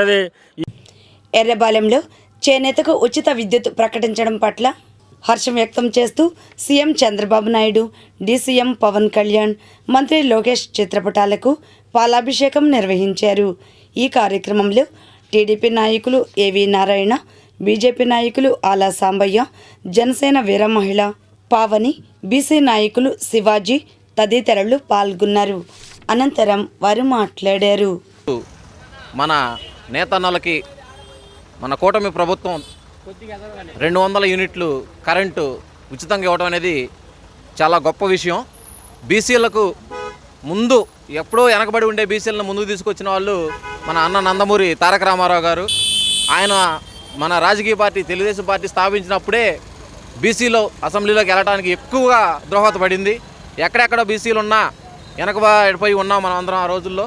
అంటే ఎర్రబాలెంలో చేనేతకు ఉచిత విద్యుత్ ప్రకటించడం పట్ల హర్షం వ్యక్తం చేస్తూ సీఎం చంద్రబాబు నాయుడు డీసీఎం పవన్ కళ్యాణ్ మంత్రి లోకేష్ చిత్రపటాలకు పాలాభిషేకం నిర్వహించారు. ఈ కార్యక్రమంలో టీడీపీ నాయకులు ఏవి నారాయణ బీజేపీ నాయకులు ఆలా సాంబయ్య జనసేన వీర మహిళ పావని బీసీ నాయకులు శివాజీ తదితరులు పాల్గొన్నారు. అనంతరం వారు మాట్లాడారు. మన నేతన్నలకి మన కూటమి ప్రభుత్వం రెండు వందల యూనిట్లు కరెంటు ఉచితంగా ఇవ్వడం అనేది చాలా గొప్ప విషయం. బీసీలకు ముందు ఎప్పుడో వెనకబడి ఉండే బీసీలను ముందుకు తీసుకొచ్చిన వాళ్ళు మన అన్న నందమూరి తారక రామారావు గారు. ఆయన మన రాజకీయ పార్టీ తెలుగుదేశం పార్టీ స్థాపించినప్పుడే బీసీలో అసెంబ్లీలోకి వెళ్ళడానికి ఎక్కువగా దోహదపడింది ఎక్కడెక్కడ బీసీలు ఉన్నా వెనకబడిపోయి ఉన్నాం మనం అందరం ఆ రోజుల్లో.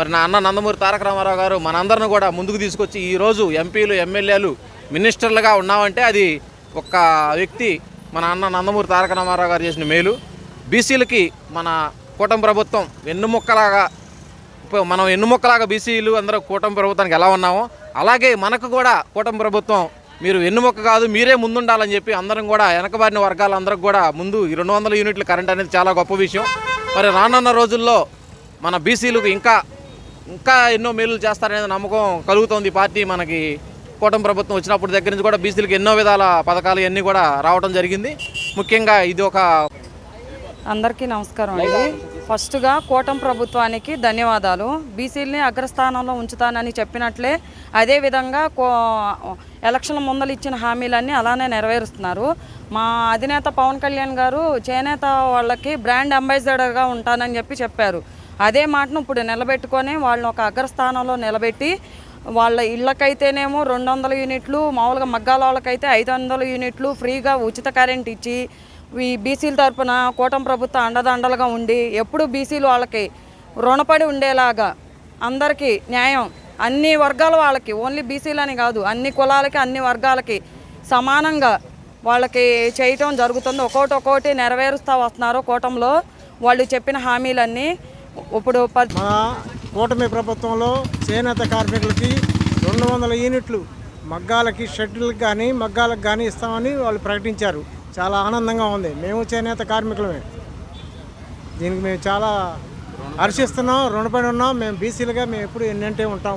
మరి నా అన్న నందమూరి తారక రామారావు గారు మనందరిని కూడా ముందుకు తీసుకొచ్చి ఈరోజు ఎంపీలు ఎమ్మెల్యేలు మినిస్టర్లుగా ఉన్నామంటే అది ఒక వ్యక్తి మన అన్న నందమూరి తారక రామారావు గారు చేసిన మేలు. బీసీలకి మన కూటమి ప్రభుత్వం వెన్నుముక్కలాగా మనం ఎన్నుముక్కలాగా బీసీలు అందరూ కూటమి ప్రభుత్వానికి ఎలా ఉన్నామో అలాగే మనకు కూడా కూటమి ప్రభుత్వం మీరు వెన్నుముక్క కాదు మీరే ముందుండాలని చెప్పి అందరం కూడా వెనకబారిన వర్గాలందరికి కూడా ముందు రెండు వందల యూనిట్ల కరెంట్ అనేది చాలా గొప్ప విషయం. మరి రానున్న రోజుల్లో మన బీసీలకు ఇంకా ఇంకా ఎన్నో మేలు చేస్తారనేది నమ్మకం కలుగుతోంది. పార్టీ మనకి కూటమి ప్రభుత్వం వచ్చినప్పుడు దగ్గర నుంచి కూడా బీసీలకు ఎన్నో విధాల పథకాలు ఇవన్నీ కూడా రావడం జరిగింది. ముఖ్యంగా ఇది ఒక అందరికీ నమస్కారం అండి. ఫస్ట్గా కూటం ప్రభుత్వానికి ధన్యవాదాలు. బీసీలని అగ్రస్థానంలో ఉంచుతానని చెప్పినట్లే అదేవిధంగా కో ఎలక్షన్ ముందలు ఇచ్చిన హామీలన్నీ అలానే నెరవేరుస్తున్నారు. మా అధినేత పవన్ కళ్యాణ్ గారు చేనేత వాళ్ళకి బ్రాండ్ అంబాసిడర్గా ఉంటానని చెప్పి చెప్పారు. అదే మాటను ఇప్పుడు నిలబెట్టుకొని వాళ్ళని ఒక అగ్రస్థానంలో నిలబెట్టి వాళ్ళ ఇళ్ళకైతేనేమో రెండు వందల యూనిట్లు మామూలుగా మగ్గాల వాళ్ళకైతే ఐదు వందల యూనిట్లు ఫ్రీగా ఉచిత కరెంట్ ఇచ్చి ఈ బీసీల తరపున కూటమి ప్రభుత్వం అండదండలుగా ఉండి ఎప్పుడు బీసీలు వాళ్ళకి రుణపడి ఉండేలాగా అందరికీ న్యాయం అన్ని వర్గాల వాళ్ళకి ఓన్లీ బీసీలని కాదు అన్ని కులాలకి అన్ని వర్గాలకి సమానంగా వాళ్ళకి చేయటం జరుగుతుంది. ఒక్కోటి ఒక్కోటి నెరవేరుస్తూ వస్తున్నారు కూటంలో వాళ్ళు చెప్పిన హామీలన్నీ ఇప్పుడు మన కూటమి ప్రభుత్వంలో చేనేత కార్మికులకి రెండు వందల యూనిట్లు మగ్గాలకి షెడ్లకు కానీ మగ్గాలకు కానీ ఇస్తామని వాళ్ళు ప్రకటించారు. చాలా ఆనందంగా ఉంది. మేము చేనేత కార్మికులమే. దీనికి మేము చాలా హర్షిస్తున్నాం రుణపడి ఉన్నాం. మేము బీసీలుగా మేము ఎప్పుడు ఎన్నంటే ఉంటాం.